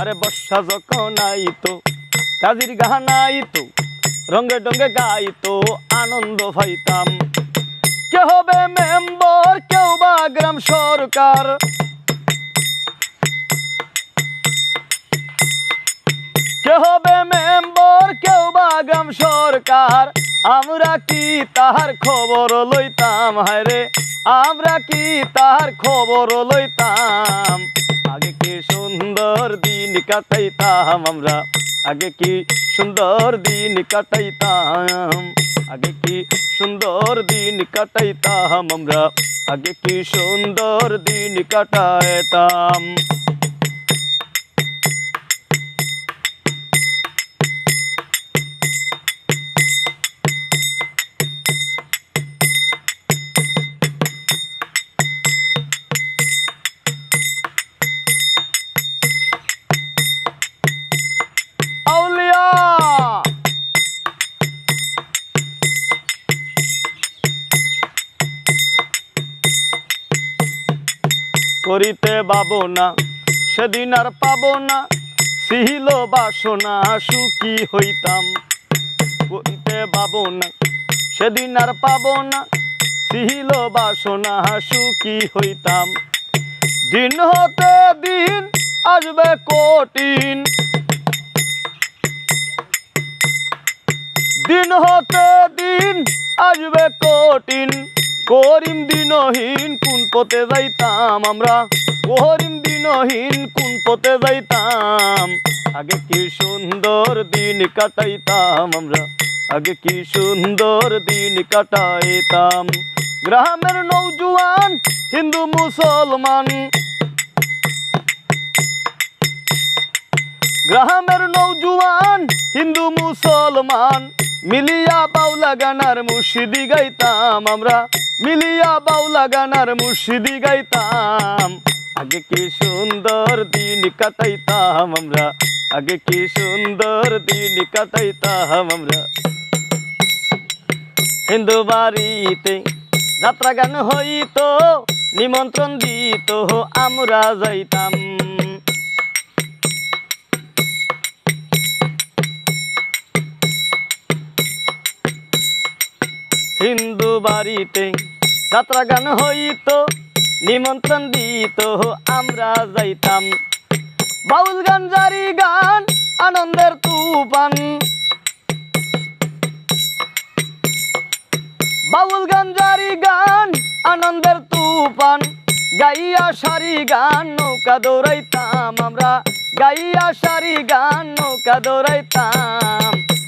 আরে বর্ষা যখন আইতো, কাজির গাহানা আইতো রঙ্গে ডঙ্গে গাইতো, আনন্দ ভাইতাম কে হবে মেম্বর, কেউ বা গ্রাম সরকার। কে হবে মেম্বর বা সরকার, আমরা কি তাহার খবর লইতাম? হায়রে আমরা কি তাহার খবর লইতাম? আগে কি সুন্দর দিন কাটাইতাম আমরা? আগে কি সুন্দর দিন কাটাইতাম? আগে কি সুন্দর দিন কাটাইতাম আমরা? আগে কি সুন্দর দিন কাটাইতাম? করিতে পাবো না, সেদিন আর পাবো না। সিহিল বাসনা, সুখী হইতাম। করিতে পাবো না, সেদিন আর পাবো না। সিহিল বাসনা, সুখী হইতাম। দিন হতে দিন আসবে কঠিন। দিন হতে দিন আসবে কঠিন। করিম দিনহীন কোন পথে যাইতাম আমরা? করিম দিনহীন কোন পথে যাইতাম? আগে কি সুন্দর দিন কাটাইতাম আমরা? আগে কি সুন্দর দিন কাটাইতাম? গ্রামের নৌজুয়ান, হিন্দু মুসলমান। গ্রামের নৌজুয়ান, হিন্দু মুসলমান। মিলিয়া বাউলা গানার মুর্শিদি গাইতাম আমরা। মিলিয়া বাউলা গানার মুর্শিদি গাইতাম। আগে কি সুন্দর দিন কাটাইতাম আমরা। আগে কি সুন্দর দিন কাটাইতাম আমরা। হিন্দু বাড়িতে যাত্রা গান হইতো, নিমন্ত্রণ দিত, আমরা যাইতাম। হিন্দু বাড়িতে যাত্রা গান হইতো, নিমন্ত্রণ দিত, আমরা যাইতাম। বাউল গান, জারি গান, আনন্দের তুফান। বাউল গান, জারি গান, আনন্দের তুফান। গাইয়া সারি গান, নৌকা দৌড়াইতাম আমরা। গাইয়া সারি গান, নৌকা দৌড়াইতাম।